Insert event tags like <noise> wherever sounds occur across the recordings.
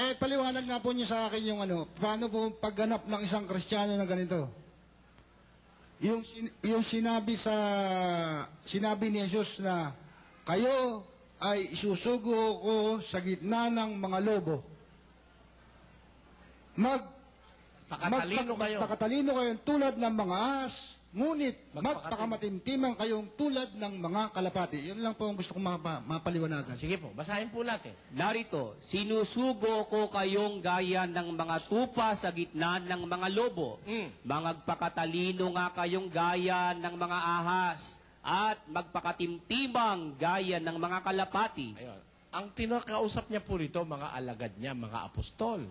Eh, paliwanag nga po niyo sa akin yung ano, paano po pagganap ng isang Kristiyano na ganito? Yung, yung sinabi sa, sinabi ni Jesus na, kayo ay isusugo ko sa gitna ng mga lobo. Mag, Pakatalino kayo. Magpakatalino kayo tulad ng mga ahas, ngunit magpakamatimtimang kayong tulad ng mga kalapati. Yun lang po ang gusto kong mapa, mapaliwanagan. Sige po, basahin po natin. Narito, sinusugo ko kayong gaya ng mga tupa sa gitna ng mga lobo. Mm. Magpakatalino nga kayong gaya ng mga ahas at magpakatimtimang gaya ng mga kalapati. Ayun. Ang tinakausap niya po rito, mga alagad niya, mga apostol.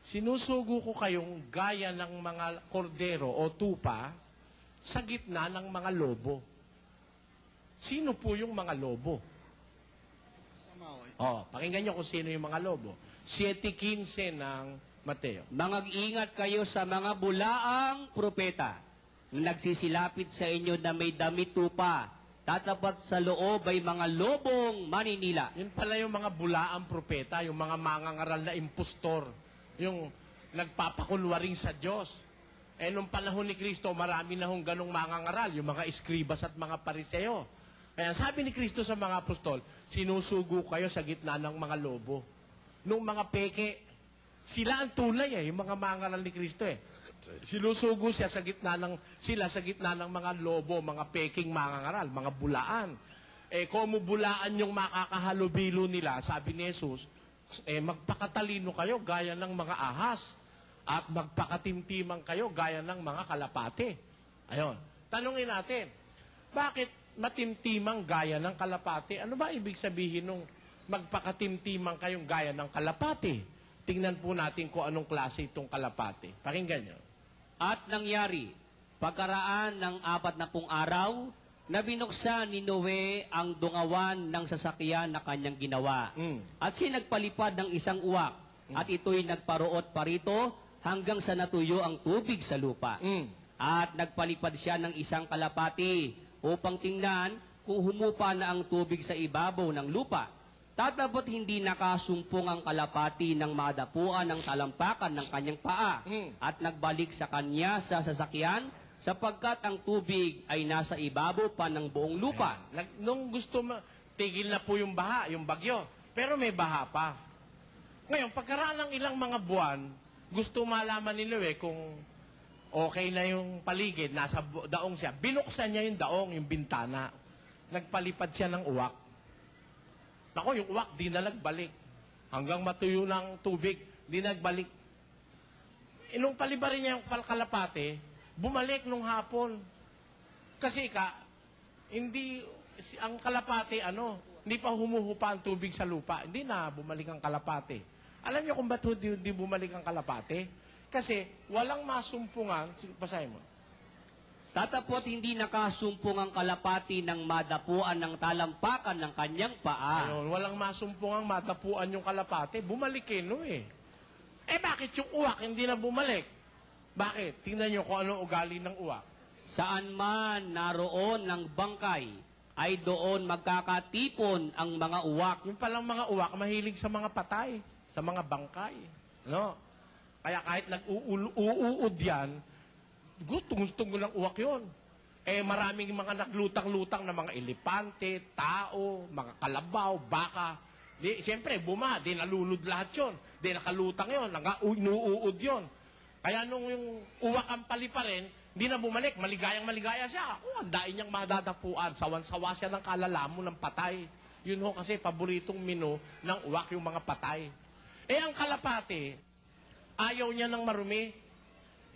Sinusugo ko kayong gaya ng mga kordero o tupa sa gitna ng mga lobo. Sino po yung mga lobo? Oh, pakinggan niyo kung sino yung mga lobo. 7.15 ng Mateo. Mangag-ingat kayo sa mga bulaang propeta na nagsisilapit sa inyo na may damit tupa. Tatapat sa loob ay mga lobong maninila. Yun pala yung mga bulaang propeta, yung mga mangangaral na impostor, yung nagpapakunwaring sa Diyos. Eh, nung panahon ni Kristo, marami na hong ganong mangangaral, yung mga eskribas at mga pariseo. Kaya sabi ni Kristo sa mga apostol, sinusugo kayo sa gitna ng mga lobo. Nung mga peke, sila ang tulay eh, yung mga mangangaral ni Kristo eh. Sinusugo siya sa gitna ng, sila sa gitna ng mga lobo, mga peking mangangaral, mga bulaan. Eh, kung bulaan yung makakahalubilo nila, sabi ni Jesus, eh, magpakatalino kayo gaya ng mga ahas at magpakatimtimang kayo gaya ng mga kalapate. Ayon. Tanungin natin, bakit matimtimang gaya ng kalapate? Ano ba ibig sabihin nung magpakatimtimang kayong gaya ng kalapate? Tingnan po natin kung anong klase itong kalapate. Pakinggan nyo. At nangyari, pagkaraan ng apat na pung araw, na binuksan ni Noe ang dungawan ng sasakyan na kanyang ginawa. Mm. At siya nagpalipad ng isang uwak, at ito'y nagparoot parito hanggang sa natuyo ang tubig sa lupa. Mm. At nagpalipad siya ng isang kalapati upang tingnan kung humupa na ang tubig sa ibabaw ng lupa. Tatapot hindi nakasumpong ang kalapati ng madapuan ng talampakan ng kanyang paa Mm. at nagbalik sa kanya sa sasakyan sapagkat ang tubig ay nasa ibabaw pa ng buong lupa. Ayan. Nung gusto ma, tigil na po yung baha, yung bagyo. Pero may baha pa. Ngayon, pagkaraan ng ilang mga buwan, gusto malaman ni Noe kung okay na yung paligid, nasa daong siya. Binuksan niya yung daong, yung bintana. Nagpalipad siya ng uwak. Nako, yung uwak, di na nagbalik. Hanggang matuyo ng tubig, di nagbalik. E nung palibarin niya yung kalapate, bumalik nung hapon. Kasi ka, hindi, ang kalapate, ano, hindi pa humuhupa ang tubig sa lupa. Hindi na bumalik ang kalapate. Alam niyo kung ba't hindi, hindi bumalik ang kalapate? Kasi walang masumpungan, Sige, basahin mo. Tatapot hindi nakasumpong ang kalapati ng madapuan ng talampakan ng kanyang paa. Ayun, walang masumpungang matapuan yung kalapate, bumalik eh, no eh. Eh bakit yung uwak hindi na bumalik? Bakit? Tingnan niyo kung anong ugali ng uwak. Saan man naroon ng bangkay, ay doon magkakatipon ang mga uwak. Yung palang mga uwak, mahilig sa mga patay, sa mga bangkay. No? Kaya kahit nag-uuud yan, gustong-gustong ng uwak yon. Eh maraming mga naglutang-lutang na mga elepante, tao, mga kalabaw, baka. Di, siyempre, buma, di nalulod lahat yon. Di nakalutang yon, nag-uuud yon. Kaya nung yung uwak ang pali pa rin, di na bumalik, maligayang maligaya siya. Ako, ang dain niyang madadapuan. Sawan-sawa siya ng kalalamo ng patay. Yun ho kasi paboritong menu ng uwak yung mga patay. Eh ang kalapate, ayaw niya ng marumi.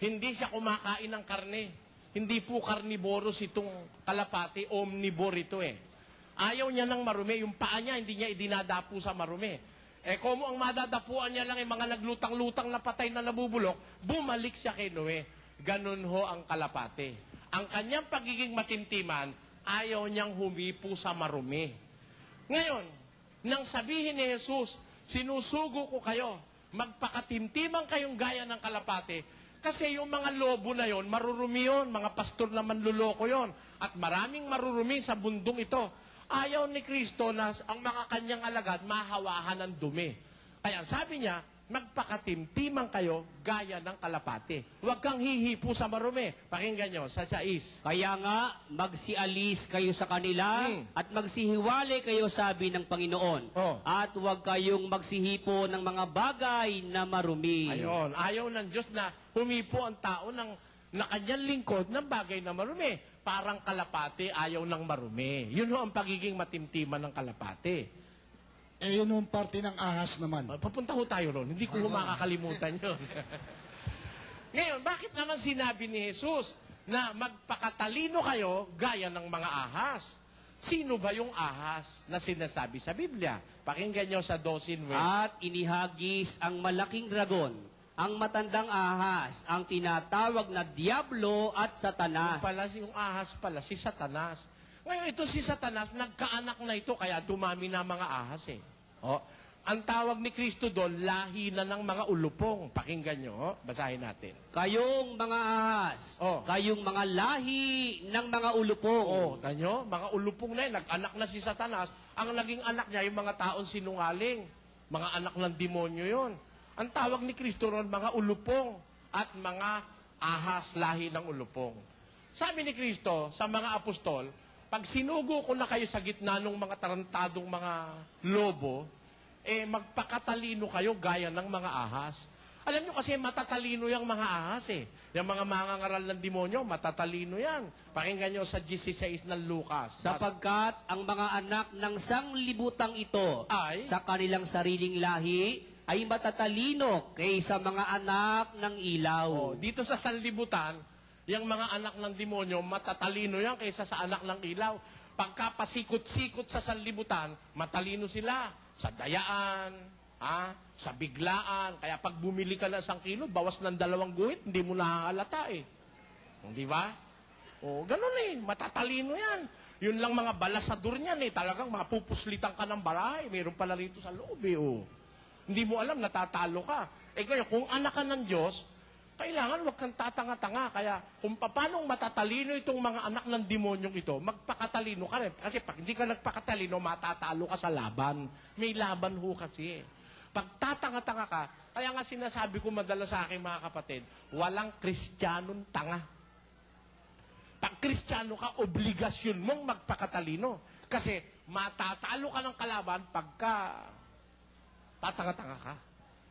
Hindi siya kumakain ng karne. Hindi po carnivorous itong kalapati, omnivore ito eh. Ayaw niya ng marumi. Yung paa niya, hindi niya idinadapo sa marumi. Eh, kung ang madadapuan niya lang yung mga naglutang-lutang na patay na nabubulok, bumalik siya kay Noe. Ganun ho ang kalapate. Ang kanyang pagiging matimtiman, ayaw niyang humipo sa marumi. Ngayon, nang sabihin ni Jesus, sinusugo ko kayo, magpakatimtimang kayong gaya ng kalapate, kasi yung mga lobo na yon, marurumi yon, mga pastor na manluloko yon, at maraming marurumi sa bundong ito. Ayaw ni Kristo na ang mga kanyang alagad mahawahan ng dumi. Kaya sabi niya, magpakatimtiman kayo gaya ng kalapate. Huwag kang hihipo sa marumi. Pakinggan nyo, sa sais. Kaya nga, magsialis kayo sa kanila Hmm. at magsihiwalay kayo sabi ng Panginoon. Oh. At huwag kayong magsihipo ng mga bagay na marumi. Ayun, ayaw ng Diyos na humipo ang tao ng na kanyang lingkod ng bagay na marumi. Parang kalapate, ayaw ng marumi. Yun ho ang pagiging matimtiman ng kalapate. Eh, yun yung parte ng ahas naman. Papunta ho tayo ron. Hindi ko makakalimutan yun. <laughs> Ngayon, bakit naman sinabi ni Jesus na magpakatalino kayo gaya ng mga ahas? Sino ba yung ahas na sinasabi sa Biblia? Pakinggan nyo sa 12.9. At inihagis ang malaking dragon, ang matandang ahas, ang tinatawag na Diablo at Satanas. pala si yung ahas pala, si Satanas. Ngayon, ito si Satanas, nagkaanak na ito, kaya dumami na mga ahas eh. Oh, ang tawag ni Kristo doon, lahi na ng mga ulupong. Pakinggan nyo, oh, basahin natin. Kayong mga ahas, Oh. kayong mga lahi ng mga ulupong. Oh, tanyo, mga ulupong na yun, nag-anak na si Satanas. Ang naging anak niya, yung mga taon sinungaling. Mga anak ng demonyo yon. Ang tawag ni Kristo ron, mga ulupong at mga ahas lahi ng ulupong. Sabi ni Kristo sa mga apostol, pag sinugo ko na kayo sa gitna ng mga tarantadong mga lobo, eh magpakatalino kayo gaya ng mga ahas. Alam nyo kasi matatalino yung mga ahas eh. Yung mga mangangaral ng demonyo, matatalino yan. Pakinggan nyo sa 16 ng Lucas. Sapagkat ang mga anak ng sanglibutang ito Ay? sa kanilang sariling lahi ay matatalino kaysa mga anak ng ilaw. Oh, dito sa sanlibutan, yung mga anak ng demonyo, matatalino yan kaysa sa anak ng ilaw. Pagka pasikot-sikot sa sanlibutan, matalino sila sa dayaan, ha? sa biglaan. Kaya pag bumili ka ng isang kilo, bawas ng dalawang guhit, hindi mo nakakalata eh. Di ba? O, ganun eh. Matatalino yan. Yun lang mga balasador niyan eh. Talagang mapupuslitan ka ng baray. Meron pala rito sa loob eh. Oh. Hindi mo alam, natatalo ka. Eh kaya kung anak ka ng Diyos, kailangan wag kang tatanga-tanga. Kaya kung paano matatalino itong mga anak ng demonyong ito, magpakatalino ka rin. Kasi pag hindi ka nagpakatalino, matatalo ka sa laban. May laban ho kasi. Pag tatanga-tanga ka, kaya nga sinasabi ko madalas sa akin mga kapatid, walang kristyanong tanga. Pag kristyano ka, obligasyon mong magpakatalino. Kasi matatalo ka ng kalaban pagka tatanga-tanga ka.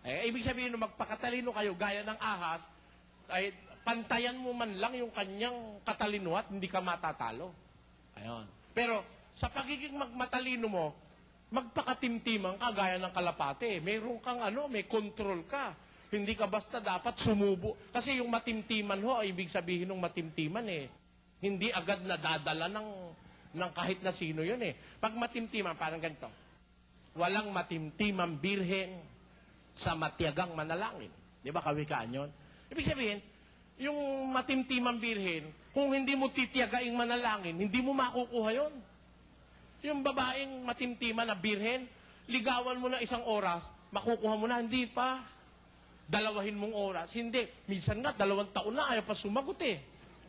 Eh, ibig sabihin magpakatalino kayo gaya ng ahas, ay pantayan mo man lang yung kanyang katalino at hindi ka matatalo. Ayon. Pero sa pagiging magmatalino mo, magpakatimtiman ka gaya ng kalapate. Meron kang ano, may control ka. Hindi ka basta dapat sumubo. Kasi yung matimtiman ho, ibig sabihin ng matimtiman eh. Hindi agad nadadala ng, ng kahit na sino yun eh. Pag matimtiman, parang ganito. Walang matimtimang birhen sa matiyagang manalangin. Di ba kawikaan yun? Ibig sabihin, yung matimtimang birhen, kung hindi mo titiyagaing manalangin, hindi mo makukuha yon. Yung babaeng matimtima na birhen, ligawan mo na isang oras, makukuha mo na, hindi pa. Dalawahin mong oras. Hindi. Minsan nga, dalawang taon na, ayaw pa sumagot eh.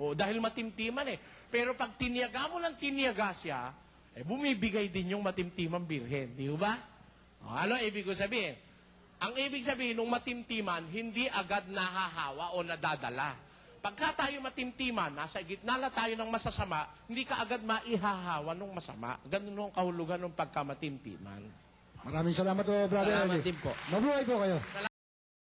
O, dahil matimtiman eh. Pero pag tiniyaga mo ng tiniyaga siya, eh, bumibigay din yung matimtimang birhen. Di ba? O, ano ibig ko sabihin? Ang ibig sabihin ng matimtiman, hindi agad nahahawa o nadadala. Pagka tayo matimtiman, nasa gitna na tayo ng masasama, hindi ka agad maihahawa ng masama. Ganun ang kahulugan ng pagkamatimtiman. Maraming salamat po, Brother Salamat Eddie. din po. Mabuhay po kayo.